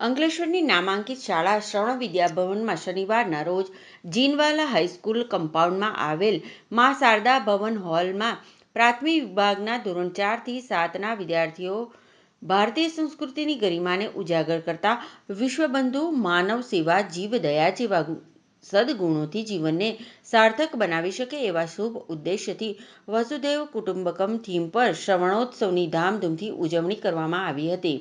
અંકલેશ્વરની નામાંકિત શાળા શ્રવણ વિદ્યાભવનમાં શનિવારના રોજ જીનવાલા હાઈસ્કૂલ કમ્પાઉન્ડમાં આવેલ મા શારદા ભવન હોલમાં પ્રાથમિક વિભાગના ધોરણ ચારથી સાતના વિદ્યાર્થીઓ ભારતીય સંસ્કૃતિની ગરિમાને ઉજાગર કરતા વિશ્વબંધુ, માનવ સેવા, જીવદયા જેવા સદગુણોથી જીવનને સાર્થક બનાવી શકે એવા શુભ ઉદ્દેશ્યથી વસુદેવ કુટુંબકમ થીમ પર શ્રવણોત્સવની ધામધૂમથી ઉજવણી કરવામાં આવી હતી.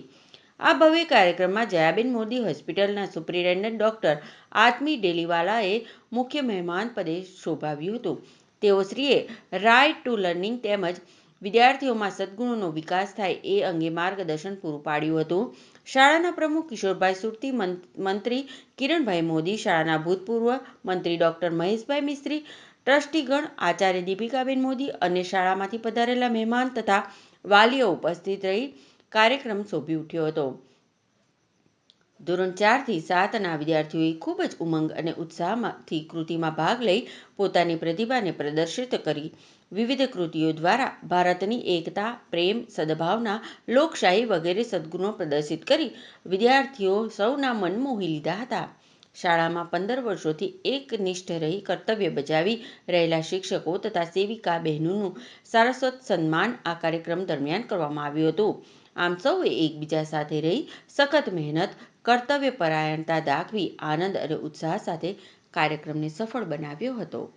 આ ભવ્ય કાર્યક્રમમાં જયાબેન મોદી હોસ્પિટલના સુપ્રિન્ટેન્ડન્ટ ડોક્ટર આત્મી ડેલીવાલાએ મુખ્ય મહેમાન પદે શોભાવ્યું હતું. તેઓશ્રીએ રાઇટ ટુ લર્નિંગ તેમજ વિદ્યાર્થીઓમાં સદ્ગુણોનો વિકાસ થાય એ અંગે માર્ગદર્શન પૂરું પાડ્યું હતું. શાળાના પ્રમુખ કિશોરભાઈ સુરતી, મંત્રી કિરણભાઈ મોદી, શાળાના ભૂતપૂર્વ મંત્રી ડોક્ટર મહેશભાઈ મિસ્ત્રી, ટ્રસ્ટીગણ, આચાર્ય દીપિકાબેન મોદી, અને શાળામાંથી પધારેલા મહેમાન તથા વાલીઓ ઉપસ્થિત રહી કાર્યક્રમ શોભી ઉઠ્યો હતો. ધોરણ ચારથી સાતના વિદ્યાર્થીઓએ ખૂબ જ ઉમંગ અને ઉત્સાહમાંથી કૃતિમાં ભાગ લઈ પોતાની પ્રતિભાને પ્રદર્શિત કરી વિવિધ કૃતિઓ દ્વારા ભારતની એકતા, પ્રેમ, સદભાવના, લોકશાહી વગેરે સદગુણો પ્રદર્શિત કરી વિદ્યાર્થીઓ સૌના મન મોહી લીધા હતા. શાળામાં પંદર વર્ષોથી એકનિષ્ઠ રહી કર્તવ્ય બજાવી રહેલા શિક્ષકો તથા સેવિકા બહેનોનું સારસ્વત સન્માન આ કાર્યક્રમ દરમિયાન કરવામાં આવ્યું હતું. આમ સૌએ એકબીજા સાથે રહી સખત મહેનત, કર્તવ્યપરાયણતા દાખવી આનંદ અને ઉત્સાહ સાથે કાર્યક્રમને સફળ બનાવ્યો હતો.